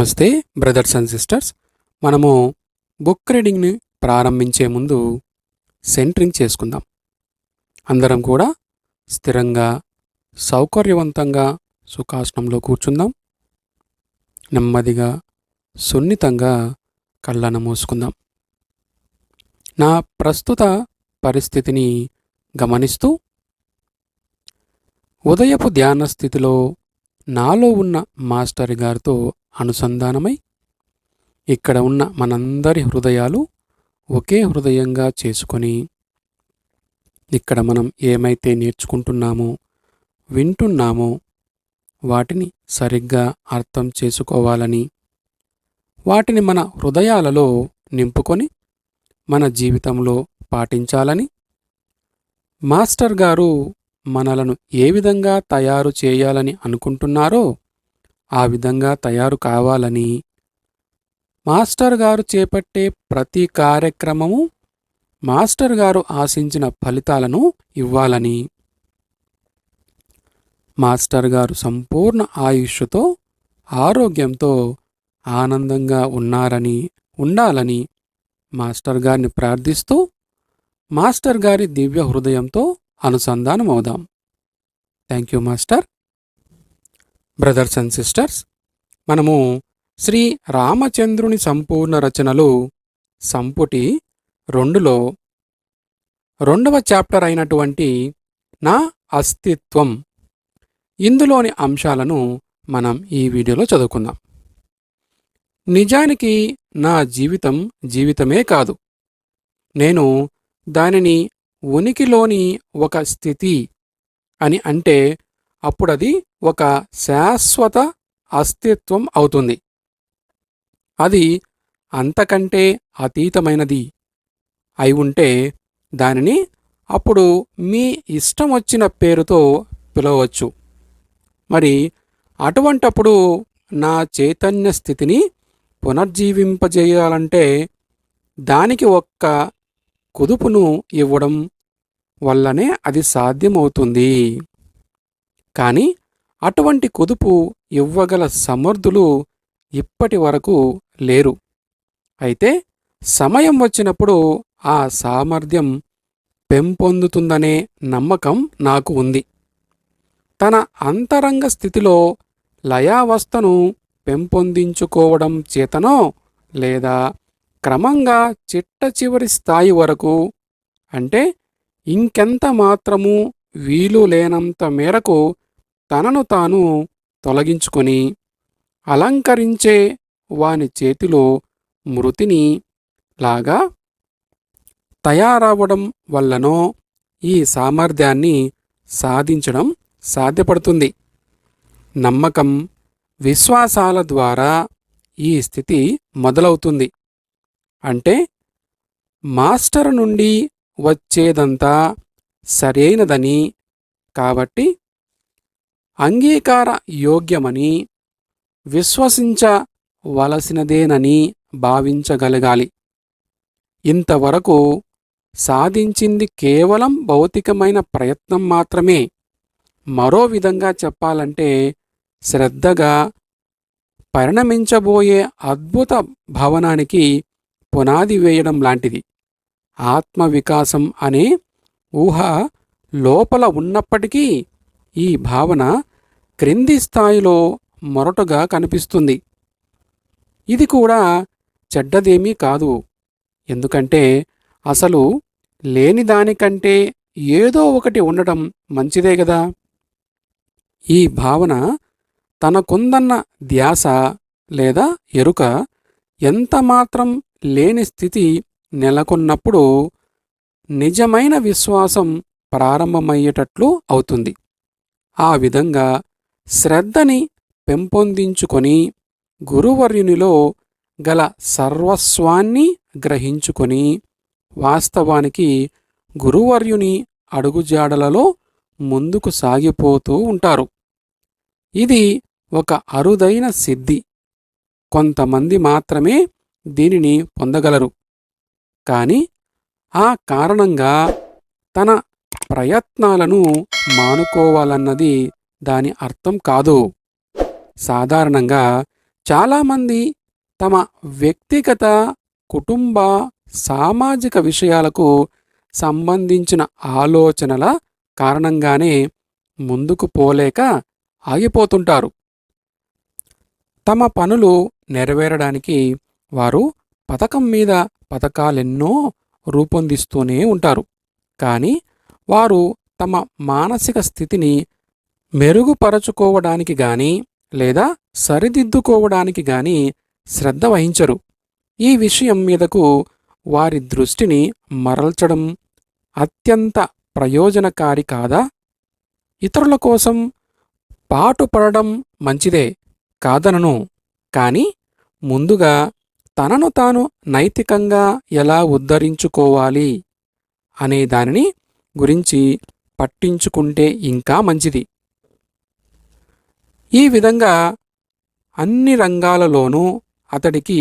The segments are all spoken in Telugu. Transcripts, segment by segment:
నమస్తే బ్రదర్స్ అండ్ సిస్టర్స్. మనము బుక్ రీడింగ్ని ప్రారంభించే ముందు సెంటరింగ్ చేసుకుందాం. అందరం కూడా స్థిరంగా సౌకర్యవంతంగా సుఖాసనంలో కూర్చుందాం. నెమ్మదిగా సున్నితంగా కళ్ళను మూసుకుందాం. నా ప్రస్తుత పరిస్థితిని గమనిస్తూ ఉదయపు ధ్యాన స్థితిలో నాలో ఉన్న మాస్టర్ గారితో అనుసంధానమై ఇక్కడ ఉన్న మనందరి హృదయాలు ఒకే హృదయంగా చేసుకొని ఇక్కడ మనం ఏమైతే నేర్చుకుంటున్నామో వింటున్నామో వాటిని సరిగ్గా అర్థం చేసుకోవాలని వాటిని మన హృదయాలలో నింపుకొని మన జీవితంలో పాటించాలని మాస్టర్ గారు మనలను ఏ విధంగా తయారు చేయాలని అనుకుంటున్నారో ఆ విధంగా తయారు కావాలని మాస్టర్ గారు చేపట్టే ప్రతి కార్యక్రమము మాస్టర్ గారు ఆశించిన ఫలితాలను ఇవ్వాలని. మాస్టర్ గారు సంపూర్ణ ఆయుష్తో ఆరోగ్యంతో ఆనందంగా ఉన్నారని ఉండాలని మాస్టర్ గారిని ప్రార్థిస్తూ మాస్టర్ గారి దివ్య హృదయంతో అనుసంధానం అవుదాం thank you master. Brothers and sisters మనము శ్రీ రామచంద్రుని సంపూర్ణ రచనలు సంపుటి రెండులో రెండవ చాప్టర్ అయినటువంటి నా అస్తిత్వం ఇందులోని అంశాలను మనం ఈ వీడియోలో చదువుకుందాం. నిజానికి నా జీవితం జీవితమే కాదు. నేను దానిని ఉనికిలోని ఒక స్థితి అని అంటే అప్పుడది ఒక శాశ్వత అస్తిత్వం అవుతుంది. అది అంతకంటే అతీతమైనది అయి ఉంటే దానిని అప్పుడు మీ ఇష్టం వచ్చిన పేరుతో పిలవచ్చు. మరి అటువంటప్పుడు నా చైతన్య స్థితిని పునర్జీవింపజేయాలంటే దానికి ఒక్క కుదుపును ఇవ్వడం వల్లనే అది సాధ్యమవుతుంది. కానీ అటువంటి కుదుపు ఇవ్వగల సమర్థులు ఇప్పటి వరకు లేరు. అయితే సమయం వచ్చినప్పుడు ఆ సామర్థ్యం పెంపొందుతుందనే నమ్మకం నాకు ఉంది. తన అంతరంగ స్థితిలో లయావస్థను పెంపొందించుకోవడం చేతనో లేదా క్రమంగా చిట్ట చివరి స్థాయి వరకు అంటే ఇంకెంత మాత్రము వీలు లేనంత మేరకు తనను తాను తొలగించుకొని అలంకరించే వాని చేతిలో మృతిని లాగా తయారవ్వడం వల్లనో ఈ సామర్థ్యాన్ని సాధించడం సాధ్యపడుతుంది. నమ్మకం విశ్వాసాల ద్వారా ఈ స్థితి మొదలవుతుంది. అంటే మాస్టర్ నుండి వచ్చేదంతా సరైనదని కాబట్టి అంగీకార యోగ్యమని విశ్వసించవలసినదేనని భావించగలగాలి. ఇంతవరకు సాధించింది కేవలం భౌతికమైన ప్రయత్నం మాత్రమే. మరో విధంగా చెప్పాలంటే శ్రద్ధగా పరిణమించబోయే అద్భుత భవనానికి పునాది వేయడం లాంటిది. ఆత్మవికాసం అనే ఊహ లోపల ఉన్నప్పటికీ ఈ భావన క్రింది స్థాయిలో మొరటుగా కనిపిస్తుంది. ఇది కూడా చెడ్డదేమీ కాదు. ఎందుకంటే అసలు లేని దానికంటే ఏదో ఒకటి ఉండటం మంచిదే కదా ఈ భావన తనకుందన్న ధ్యాస లేదా ఎరుక ఎంతమాత్రం లేని స్థితి నెలకొన్నప్పుడు నిజమైన విశ్వాసం ప్రారంభమయ్యేటట్లు అవుతుంది. ఆ విధంగా శ్రద్ధని పెంపొందించుకొని గురువర్యునిలో గల సర్వస్వాన్ని గ్రహించుకొని వాస్తవానికి గురువర్యుని అడుగుజాడలలో ముందుకు సాగిపోతూ ఉంటారు. ఇది ఒక అరుదైన సిద్ధి. కొంతమంది మాత్రమే దీనిని పొందగలరు. కాని ఆ కారణంగా తన ప్రయత్నాలను మానుకోవాలన్నది దాని అర్థం కాదు. సాధారణంగా చాలామంది తమ వ్యక్తిగత కుటుంబ సామాజిక విషయాలకు సంబంధించిన ఆలోచనల కారణంగానే ముందుకు పోలేక ఆగిపోతుంటారు. తమ పనులు నెరవేరడానికి వారు పథకం మీద పథకాలెన్నో రూపొందిస్తూనే ఉంటారు. కానీ వారు తమ మానసిక స్థితిని మెరుగుపరచుకోవడానికి గాని లేదా సరిదిద్దుకోవడానికి గాని శ్రద్ధ వహించరు. ఈ విషయం మీదకు వారి దృష్టిని మరల్చడం అత్యంత ప్రయోజనకారి కాదా? ఇతరుల కోసం పాటుపడడం మంచిదే కాదనను. కాని ముందుగా తనను తాను నైతికంగా ఎలా ఉద్ధరించుకోవాలి అనే దానిని గురించి పట్టించుకుంటే ఇంకా మంచిది. ఈ విధంగా అన్ని రంగాలలోనూ అతడికి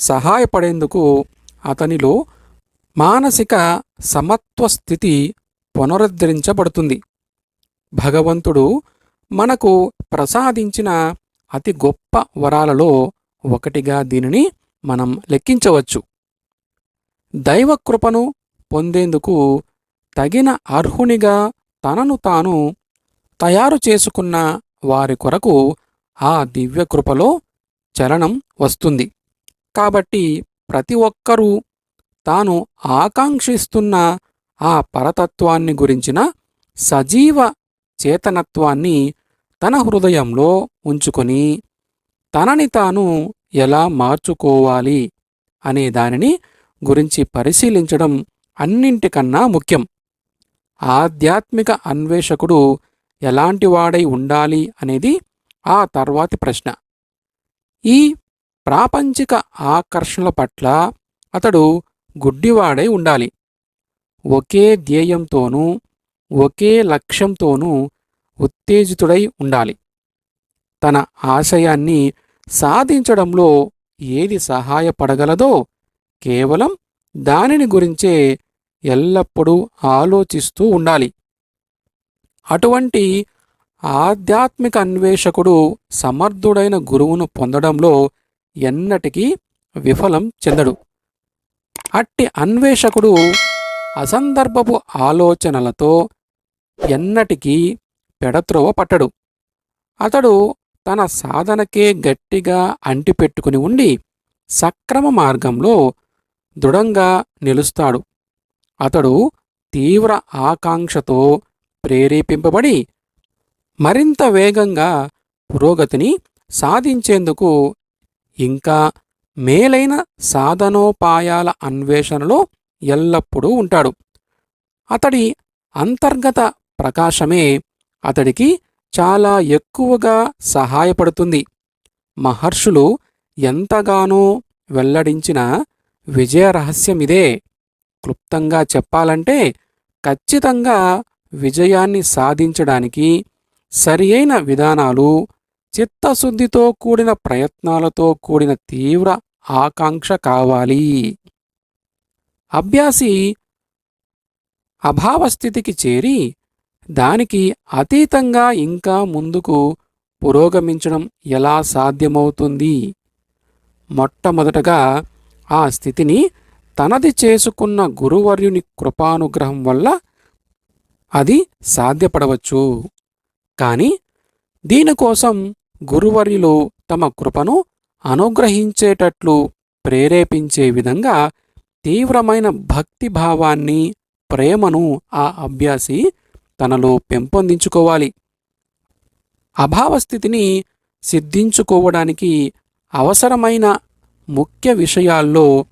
సహాయపడేందుకు అతనిలో మానసిక సమత్వ స్థితి పునరుద్ధరించబడుతుంది. భగవంతుడు మనకు ప్రసాదించిన అతి గొప్ప వరాలలో ఒకటిగా దీనిని మనం లెక్కించవచ్చు. దైవకృపను పొందేందుకు తగిన అర్హునిగా తనను తాను తయారు చేసుకున్న వారి కొరకు ఆ దివ్యకృపలో చలనం వస్తుంది. కాబట్టి ప్రతి ఒక్కరూ తాను ఆకాంక్షిస్తున్న ఆ పరతత్వాన్ని గురించిన సజీవ చేతనత్వాన్ని తన హృదయంలో ఉంచుకొని తనని తాను ఎలా మార్చుకోవాలి అనే దానిని గురించి పరిశీలించడం అన్నింటికన్నా ముఖ్యం. ఆధ్యాత్మిక అన్వేషకుడు ఎలాంటివాడై ఉండాలి అనేది ఆ తర్వాతి ప్రశ్న. ఈ ప్రాపంచిక ఆకర్షణల పట్ల అతడు గుడ్డివాడై ఉండాలి. ఒకే ధ్యేయంతోనూ ఒకే లక్ష్యంతోనూ ఉత్తేజితుడై ఉండాలి. తన ఆశయాన్ని సాధించడంలో ఏది సహాయపడగలదో కేవలం దానిని గురించే ఎల్లప్పుడూ ఆలోచిస్తూ ఉండాలి. అటువంటి ఆధ్యాత్మిక అన్వేషకుడు సమర్థుడైన గురువును పొందడంలో ఎన్నటికీ విఫలం చెందడు. అట్టి అన్వేషకుడు అసందర్భపు ఆలోచనలతో ఎన్నటికీ పెడత్రోవ పట్టడు. అతడు తన సాధనకే గట్టిగా అంటిపెట్టుకుని ఉండి సక్రమ మార్గంలో దృఢంగా నిలుస్తాడు. అతడు తీవ్ర ఆకాంక్షతో ప్రేరేపింపబడి మరింత వేగంగా పురోగతిని సాధించేందుకు ఇంకా మేలైన సాధనోపాయాల అన్వేషణలో ఎల్లప్పుడూ ఉంటాడు. అతడి అంతర్గత ప్రకాశమే అతడికి చాలా ఎక్కువగా సహాయపడుతుంది. మహర్షులు ఎంతగానో వెల్లడించిన విజయ రహస్యమిదే. క్లుప్తంగా చెప్పాలంటే ఖచ్చితంగా విజయాన్ని సాధించడానికి సరియైన విధానాలు చిత్తశుద్ధితో కూడిన ప్రయత్నాలతో కూడిన తీవ్ర ఆకాంక్ష కావాలి. అభ్యాసి అభావస్థితికి చేరి దానికి అతీతంగా ఇంకా ముందుకు పురోగమించడం ఎలా సాధ్యమవుతుంది? మొట్టమొదటగా ఆ స్థితిని తనది చేసుకున్న గురువర్యుని కృపానుగ్రహం వల్ల అది సాధ్యపడవచ్చు. కాని దీనికోసం గురువర్యులు తమ కృపను అనుగ్రహించేటట్లు ప్రేరేపించే విధంగా తీవ్రమైన భక్తి భావాన్ని ప్రేమను ఆ అభ్యాసి తనలో పెంపొందించుకోవాలి. అభావస్థితిని సిద్ధించుకోవడానికి అవసరమైన ముఖ్య విషయాల్లో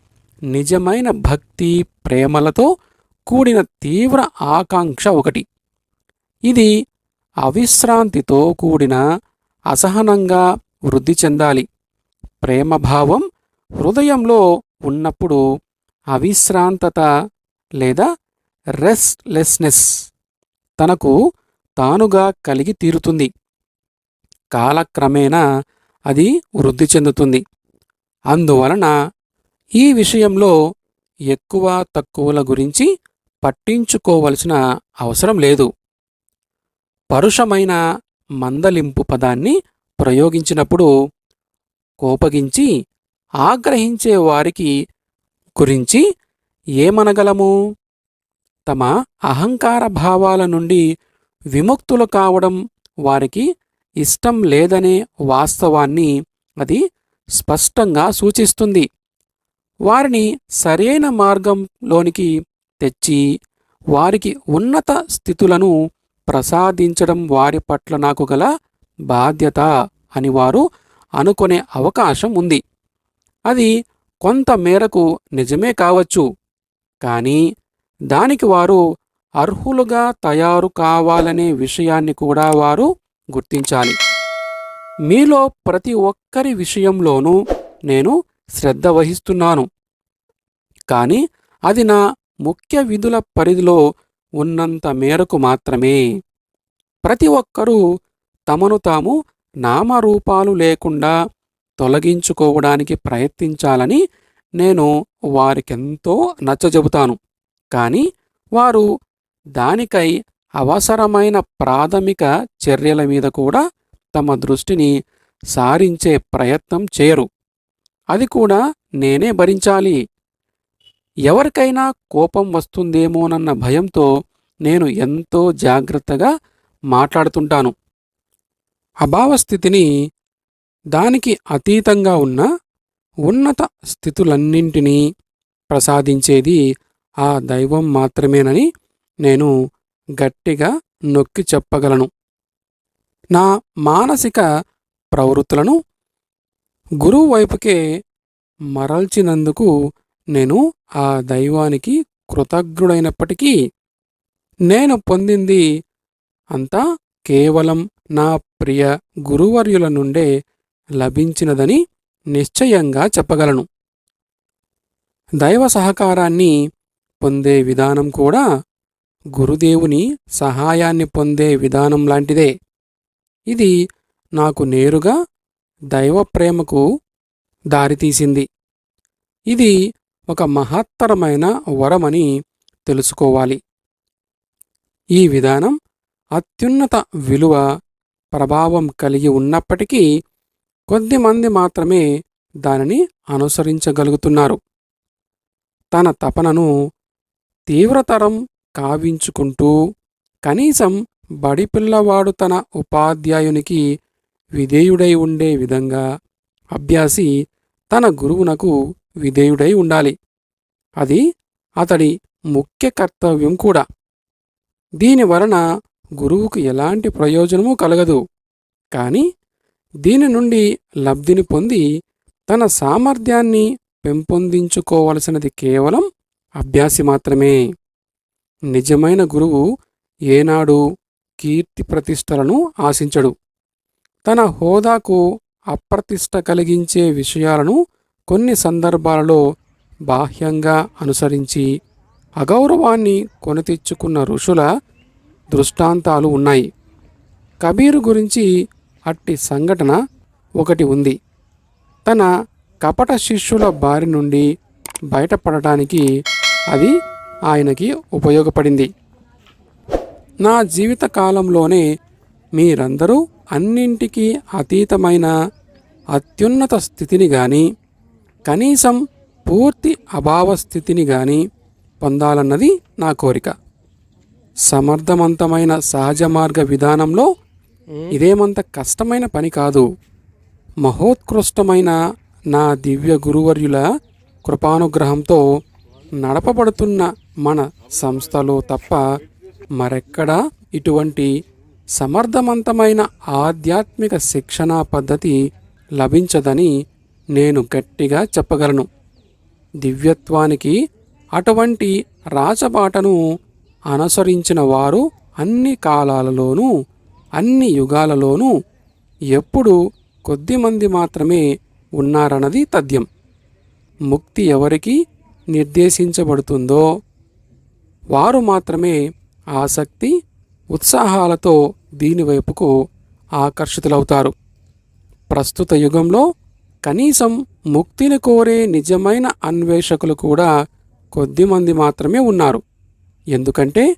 నిజమైన భక్తి ప్రేమలతో కూడిన తీవ్ర ఆకాంక్ష ఒకటి. ఇది అవిశ్రాంతితో కూడిన అసహనంగా వృద్ధి చెందాలి. ప్రేమభావం హృదయంలో ఉన్నప్పుడు అవిశ్రాంతత లేదా రెస్ట్లెస్నెస్ తనకు తానుగా కలిగి తీరుతుంది. కాలక్రమేణా అది వృద్ధి చెందుతుంది. అందువలన ఈ విషయంలో ఎక్కువ తక్కువల గురించి పట్టించుకోవలసిన అవసరం లేదు. పరుషమైన మందలింపు పదాన్ని ప్రయోగించినప్పుడు కోపగించి ఆగ్రహించే వారికి గురించి ఏమనగలము? తమ అహంకార భావాల నుండి విముక్తులు కావడం వారికి ఇష్టం లేదనే వాస్తవాన్ని అది స్పష్టంగా సూచిస్తుంది. వారిని సరైన మార్గంలోనికి తెచ్చి వారికి ఉన్నత స్థితులను ప్రసాదించడం వారి పట్ల నాకు గల బాధ్యత అని వారు అనుకునే అవకాశం ఉంది. అది కొంత మేరకు నిజమే కావచ్చు. కానీ దానికి వారు అర్హులుగా తయారు కావాలనే విషయాన్ని కూడా వారు గుర్తించాలి. మీలో ప్రతి ఒక్కరి విషయంలోనూ నేను శ్రద్ధ వహిస్తున్నాను. కానీ అది నా ముఖ్య విధుల పరిధిలో ఉన్నంత మేరకు మాత్రమే. ప్రతి ఒక్కరూ తమను తాము నామరూపాలు లేకుండా తొలగించుకోవడానికి ప్రయత్నించాలని నేను వారికెంతో నచ్చజెబుతాను. కానీ వారు దానికై అవసరమైన ప్రాథమిక చర్యల మీద కూడా తమ దృష్టిని సారించే ప్రయత్నం చేయరు. అది కూడా నేనే భరించాలి. ఎవరికైనా కోపం వస్తుందేమోనన్న భయంతో నేను ఎంతో జాగ్రత్తగా మాట్లాడుతుంటాను. అభావస్థితిని దానికి అతీతంగా ఉన్న ఉన్నత స్థితులన్నింటినీ ప్రసాదించేది ఆ దైవం మాత్రమేనని నేను గట్టిగా నొక్కి చెప్పగలను. నా మానసిక ప్రవృత్తులను గురువు వైపుకే మరల్చినందుకు నేను ఆ దైవానికి కృతజ్ఞుడైనప్పటికీ నేను పొందింది అంతా కేవలం నా ప్రియ గురువర్యుల నుండే లభించినదని నిశ్చయంగా చెప్పగలను. దైవ సహకారాన్ని పొందే విధానం కూడా గురుదేవుని సహాయాన్ని పొందే విధానం లాంటిదే. ఇది నాకు నేరుగా దైవ ప్రేమకు దారితీసింది. ఇది ఒక మహత్తరమైన వరమని తెలుసుకోవాలి. ఈ విధానం అత్యున్నత విలువ ప్రభావం కలిగి ఉన్నప్పటికీ కొద్దిమంది మాత్రమే దానిని అనుసరించగలుగుతున్నారు. తన తపనను తీవ్రతరం కావించుకుంటూ కనీసం బడిపిల్లవాడు తన ఉపాధ్యాయునికి విధేయుడై ఉండే విధంగా అభ్యాసి తన గురువునకు విధేయుడై ఉండాలి. అది అతడి ముఖ్య కర్తవ్యం కూడా. దీని వలన గురువుకు ఎలాంటి ప్రయోజనమూ కలగదు. కానీ దీని నుండి లబ్ధిని పొంది తన సామర్థ్యాన్ని పెంపొందించుకోవలసినది కేవలం అభ్యాసి మాత్రమే. నిజమైన గురువు ఏనాడు కీర్తి ప్రతిష్టలను ఆశించడు. తన హోదాకు అప్రతిష్ట కలిగించే విషయాలను కొన్ని సందర్భాలలో బాహ్యంగా అనుసరించి అగౌరవాన్ని కొనితెచ్చుకున్న ఋషుల దృష్టాంతాలు ఉన్నాయి. కబీరు గురించి అట్టి సంఘటన ఒకటి ఉంది. తన కపట శిష్యుల బారి నుండి బయటపడటానికి అది ఆయనకి ఉపయోగపడింది. నా జీవిత కాలంలోనే మీరందరూ అన్నింటికీ అతీతమైన అత్యున్నత స్థితిని కానీ కనీసం పూర్తి అభావ స్థితిని కానీ పొందాలన్నది నా కోరిక. సమర్థవంతమైన సహజ మార్గ విధానంలో ఇదేమంత కష్టమైన పని కాదు. మహోత్కృష్టమైన నా దివ్య గురువర్యుల కృపానుగ్రహంతో నడపబడుతున్న మన సంస్థలో తప్ప మరెక్కడా ఇటువంటి సమర్థవంతమైన ఆధ్యాత్మిక శిక్షణా పద్ధతి లభించదని నేను గట్టిగా చెప్పగలను. దివ్యత్వానికి అటువంటి రాచబాటను అనుసరించిన వారు అన్ని కాలాలలోనూ అన్ని యుగాలలోనూ ఎప్పుడు కొద్దిమంది మాత్రమే ఉన్నారన్నది తథ్యం. ముక్తి ఎవరికి నిర్దేశించబడుతుందో వారు మాత్రమే ఆసక్తి ఉత్సాహాలతో దీనివైపుకు ఆకర్షితులవుతారు. ప్రస్తుత యుగంలో కనీసం ముక్తిని కోరే నిజమైన అన్వేషకులు కూడా కొద్దిమంది మాత్రమే ఉన్నారు. ఎందుకంటే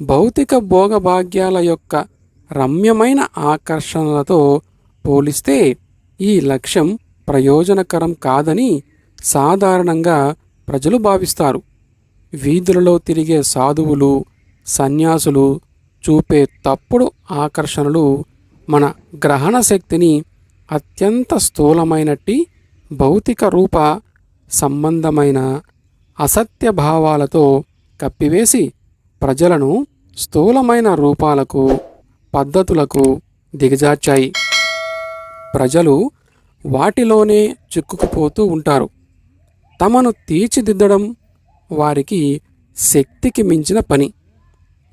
భౌతిక భోగభాగ్యాల యొక్క రమ్యమైన ఆకర్షణలతో పోలిస్తే ఈ లక్ష్యం ప్రయోజనకరం కాదని సాధారణంగా ప్రజలు భావిస్తారు. వీధులలో తిరిగే సాధువులు సన్యాసులు చూపే తప్పుడు ఆకర్షణలు మన గ్రహణ శక్తిని అత్యంత స్థూలమైనట్టి భౌతిక రూప సంబంధమైన అసత్య భావాలతో కప్పివేసి ప్రజలను స్థూలమైన రూపాలకు పద్ధతులకు దిగజార్చాయి. ప్రజలు వాటిలోనే చిక్కుకుపోతూ ఉంటారు. తమను తీర్చిదిద్దడం వారికి శక్తికి మించిన పని.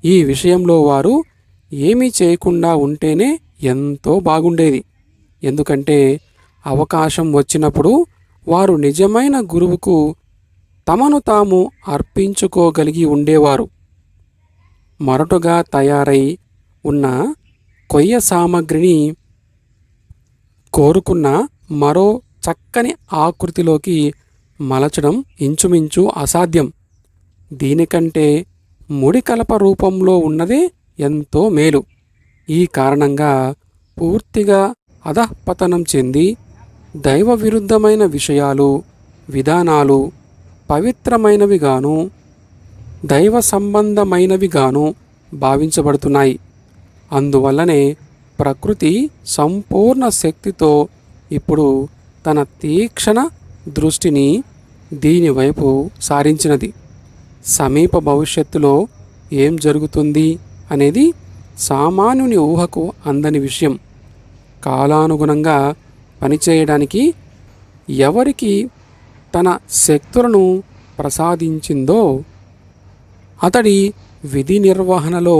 ఈ విషయంలో వారు ఏమీ చేయకుండా ఉంటేనే ఎంతో బాగుండేది. ఎందుకంటే అవకాశం వచ్చినప్పుడు వారు నిజమైన గురువుకు తమను తాము అర్పించుకోగలిగి ఉండేవారు. మరటుగా తయారై ఉన్న కొయ్య సామగ్రిని కోరుకున్న మరో చక్కని ఆకృతిలోకి మలచడం ఇంచుమించు అసాధ్యం. దీనికంటే ముడికలప రూపంలో ఉన్నదే ఎంతో మేలు. ఈ కారణంగా పూర్తిగా అధఃపతనం చెంది దైవ విరుద్ధమైన విషయాలు విధానాలు పవిత్రమైనవిగాను దైవ సంబంధమైనవిగాను భావించబడుతున్నాయి. అందువల్లనే ప్రకృతి సంపూర్ణ శక్తితో ఇప్పుడు తన తీక్షణ దృష్టిని దీనివైపు సారించినది. సమీప భవిష్యత్తులో ఏం జరుగుతుంది అనేది సామాన్యుని ఊహకు అందని విషయం. కాలానుగుణంగా పనిచేయడానికి ఎవరికి తన శక్తులను ప్రసాదించిందో అతడి విధి నిర్వహణలో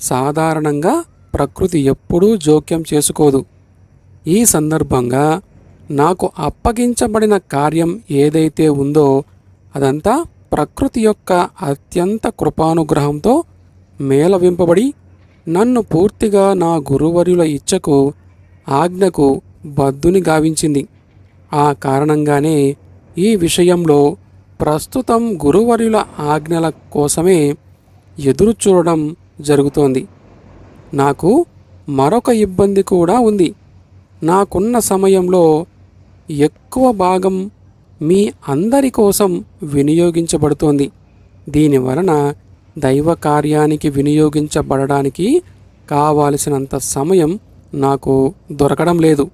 సాధారణంగా ప్రకృతి ఎప్పుడూ జోక్యం చేసుకోదు. ఈ సందర్భంగా నాకు అప్పగించబడిన కార్యం ఏదైతే ఉందో అదంతా ప్రకృతి యొక్క అత్యంత కృపానుగ్రహంతో మేళవింపబడి నన్ను పూర్తిగా నా గురువర్యుల ఇచ్చకు ఆజ్ఞకు బద్దుని గావించింది. ఆ కారణంగానే ఈ విషయంలో ప్రస్తుతం గురువర్యుల ఆజ్ఞల కోసమే ఎదురు చూడడం జరుగుతోంది. నాకు మరొక ఇబ్బంది కూడా ఉంది. నాకున్న సమయంలో ఎక్కువ భాగం మీ అందరి కోసం వినియోగించబడుతోంది. దీనివలన దైవ కార్యానికి వినియోగించబడడానికి కావాల్సినంత సమయం నాకు దొరకడం లేదు.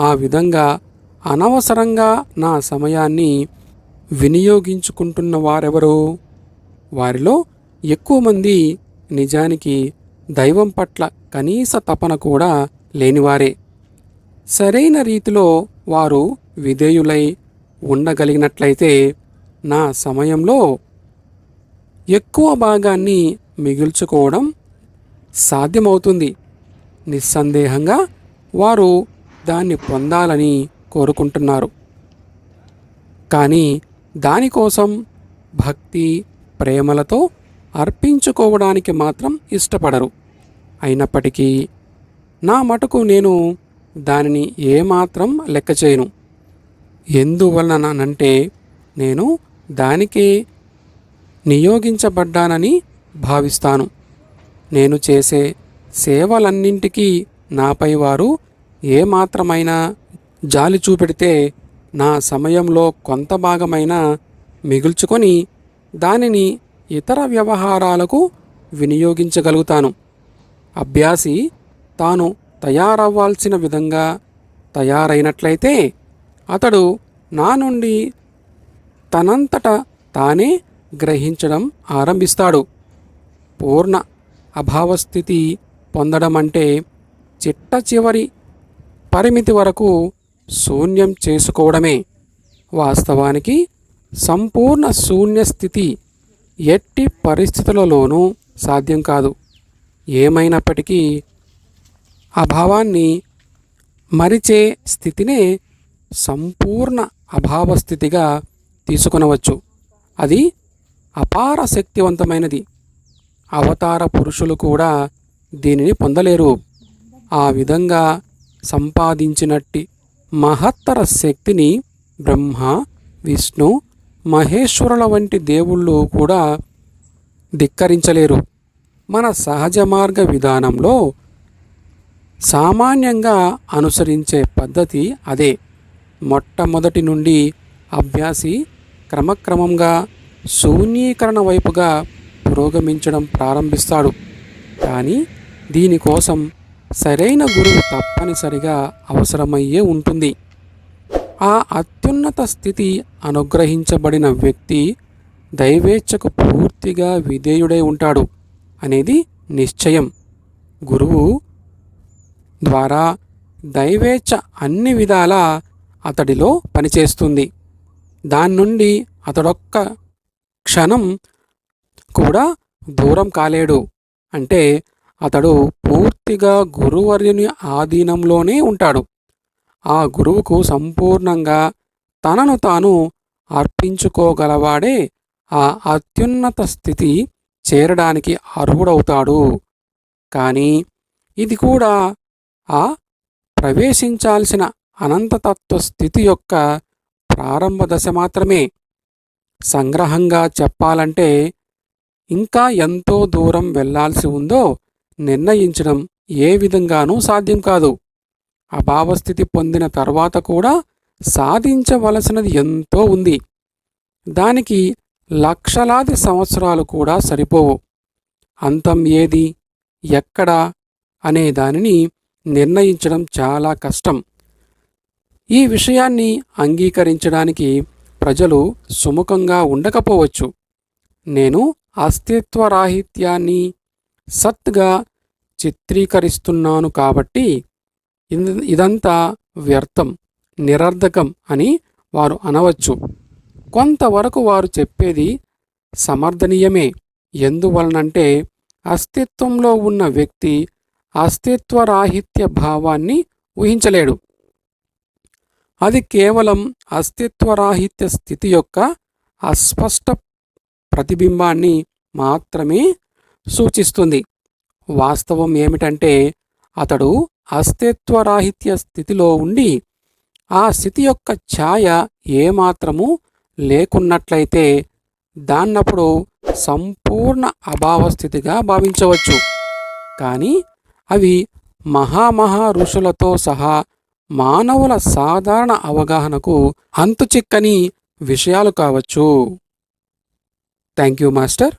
ఆ విధంగా అనవసరంగా నా సమయాన్ని వినియోగించుకుంటున్న వారెవరు? వారిలో ఎక్కువ మంది నిజానికి దైవం పట్ల కనీస తపన కూడా లేనివారే. సరైన రీతిలో వారు విధేయులై ఉండగలిగినట్లయితే నా సమయంలో ఎక్కువ భాగాన్ని మిగుల్చుకోవడం సాధ్యమవుతుంది. నిస్సందేహంగా వారు దాన్ని పొందాలని కోరుకుంటున్నారు. కానీ దానికోసం భక్తి ప్రేమలతో అర్పించుకోవడానికి మాత్రం ఇష్టపడరు. అయినప్పటికీ నా మటుకు నేను దానిని ఏమాత్రం లెక్క చేయను. ఎందువలనంటే నేను దానికే నియోగించబడ్డానని భావిస్తాను. నేను చేసే సేవలన్నింటికీ నాపై వారు ఏమాత్రమైనా జాలి చూపెడితే నా సమయంలో కొంత భాగమైనా మిగుల్చుకొని దానిని ఇతర వ్యవహారాలకు వినియోగించగలుగుతాను. అభ్యాసి తాను తయారవ్వాల్సిన విధంగా తయారైనట్లయితే అతడు నా నుండి తనంతట తానే గ్రహించడం ఆరంభిస్తాడు. పూర్ణ అభావస్థితి పొందడం అంటే చిట్ట చివరి పరిమితి వరకు శూన్యం చేసుకోవడమే. వాస్తవానికి సంపూర్ణ శూన్య స్థితి ఎట్టి పరిస్థితులలోనూ సాధ్యం కాదు. ఏమైనప్పటికీ అభావాన్ని మరిచే స్థితినే సంపూర్ణ అభావ స్థితిగా తీసుకొనవచ్చు. అది అపార శక్తివంతమైనది. అవతార పురుషులు కూడా దీనిని పొందలేరు. ఆ విధంగా సంపాదించినట్టి మహత్తర శక్తిని బ్రహ్మ విష్ణు మహేశ్వరుల వంటి దేవుళ్ళు కూడా ధిక్కరించలేరు. మన సహజ మార్గ విధానంలో సామాన్యంగా అనుసరించే పద్ధతి అదే. మొట్టమొదటి నుండి అభ్యాసి క్రమక్రమంగా శూన్యీకరణ వైపుగా పురోగమించడం ప్రారంభిస్తాడు. కానీ దీనికోసం సరైన గురువు తప్పనిసరిగా అవసరమయ్యే ఉంటుంది. ఆ అత్యున్నత స్థితి అనుగ్రహించబడిన వ్యక్తి దైవేచ్ఛకు పూర్తిగా విధేయుడై ఉంటాడు అనేది నిశ్చయం. గురువు ద్వారా దైవేచ్ఛ అన్ని విధాల అతడిలో పనిచేస్తుంది. దాని నుండి అతడొక్క క్షణం కూడా దూరం కాలేడు. అంటే అతడు పూర్తిగా గురువర్యుని ఆధీనంలోనే ఉంటాడు. ఆ గురువుకు సంపూర్ణంగా తనను తాను అర్పించుకోగలవాడే ఆ అత్యున్నత స్థితి చేరడానికి అర్హుడవుతాడు. కానీ ఇది కూడా ఆ ప్రవేశించాల్సిన అనంతతత్వ స్థితి యొక్క ప్రారంభ దశ మాత్రమే. సంగ్రహంగా చెప్పాలంటే ఇంకా ఎంతో దూరం వెళ్ళాల్సి ఉందో నిర్ణయించడం ఏ విధంగానూ సాధ్యం కాదు. అభావస్థితి పొందిన తర్వాత కూడా సాధించవలసినది ఎంతో ఉంది. దానికి లక్షలాది సంవత్సరాలు కూడా సరిపోవు. అంతం ఏది? ఎక్కడ? అనే దానిని నిర్ణయించడం చాలా కష్టం. ఈ విషయాన్ని అంగీకరించడానికి ప్రజలు సుముఖంగా ఉండకపోవచ్చు. నేను అస్తిత్వరాహిత్యాన్ని సత్గా చిత్రీకరిస్తున్నాను కాబట్టి ఇదంతా వ్యర్థం నిరర్ధకం అని వారు అనవచ్చు. కొంతవరకు వారు చెప్పేది సమర్థనీయమే. ఎందువలనంటే అస్తిత్వంలో ఉన్న వ్యక్తి అస్తిత్వరాహిత్య భావాన్ని ఊహించలేడు. అది కేవలం అస్తిత్వరాహిత్య స్థితి యొక్క అస్పష్ట ప్రతిబింబాన్ని మాత్రమే సూచిస్తుంది. వాస్తవం ఏమిటంటే అతడు అస్తిత్వరాహిత్య స్థితిలో ఉండి ఆ స్థితి యొక్క ఛాయ ఏమాత్రము లేకున్నట్లయితే దాన్నప్పుడు సంపూర్ణ అభావస్థితిగా భావించవచ్చు. కానీ అవి మహామహా ఋషులతో సహా మానవుల సాధారణ అవగాహనకు అంతుచిక్కని విషయాలు కావచ్చు. Thank you master.